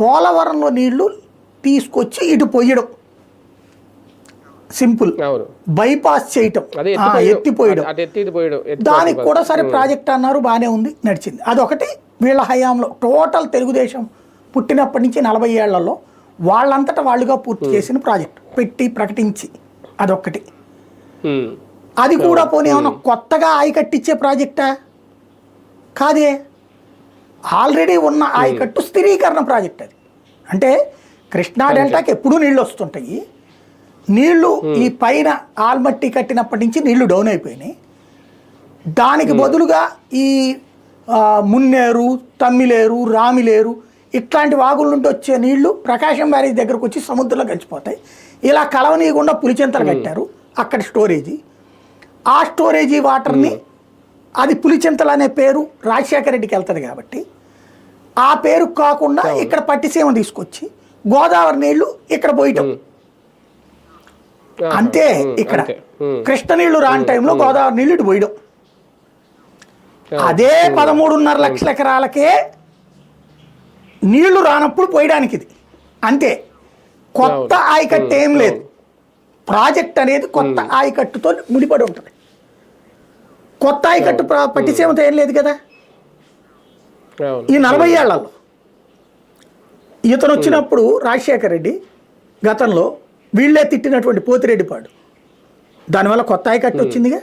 పోలవరంలో నీళ్ళు తీసుకొచ్చి ఇటు పొయ్యడం సింపుల్. బైపాస్ చేయటం. ఎత్తిపోయడం. దానికి కూడా సరే ప్రాజెక్ట్ అన్నారు బాగానే ఉంది నడిచింది. అదొకటి వీళ్ళ హయాంలో టోటల్ తెలుగుదేశం పుట్టినప్పటి నుంచి నలభై ఏళ్ళలో వాళ్ళంతటా వాళ్ళుగా పూర్తి చేసిన ప్రాజెక్ట్. పెట్టి ప్రకటించి. అదొక్కటి. అది కూడా పోనీ ఏమన్నా కొత్తగా ఆయకట్టిచ్చే ప్రాజెక్టా? కాదే. ఆల్రెడీ ఉన్న ఆయకట్టు స్థిరీకరణ ప్రాజెక్ట్ అది. అంటే కృష్ణా డెల్టాకి ఎప్పుడూ నీళ్ళు వస్తుంటాయి. నీళ్ళు ఈ పైన ఆల్మట్టి కట్టినప్పటి నుంచి నీళ్ళు డౌన్ అయిపోయినాయి. దానికి బదులుగా ఈ మున్నేరు తమ్మిలేరు రామిలేరు ఇట్లాంటి వాగుల నుండి వచ్చే నీళ్ళు ప్రకాశం బ్యారేజ్ దగ్గరకు వచ్చి సముద్రంలో కలిసిపోతాయి. ఇలా కలవనీయకుండా పులిచెంతలు కట్టారు అక్కడ స్టోరేజీ. ఆ స్టోరేజీ వాటర్ని అది పులిచెంతలు అనే పేరు రాజశేఖర రెడ్డికి వెళ్తుంది కాబట్టి ఆ పేరు కాకుండా ఇక్కడ పట్టిసీమ తీసుకొచ్చి గోదావరి నీళ్ళు ఇక్కడ పోయటం. అంతే ఇక్కడ. కృష్ణ నీళ్ళు రాని టైంలో గోదావరి నీళ్ళు ఇటు పోయడం. అదే పదమూడున్నర లక్షల ఎకరాలకే నీళ్ళు రానప్పుడు పోయడానికి ఇది అంతే. కొత్త ఆయకట్టు ఏం లేదు. ప్రాజెక్ట్ అనేది కొత్త ఆయకట్టుతో ముడిపడి ఉంటుంది. కొత్త ఆయకట్టు పట్టిసీమతో ఏం లేదు కదా. ఈ నలభై ఏళ్ళలో ఇతను వచ్చినప్పుడు రాజశేఖర రెడ్డి గతంలో వీళ్ళే తిట్టినటువంటి పోతిరెడ్డిపాడు. దానివల్ల కొత్త ఆయకట్టు వచ్చిందిగా?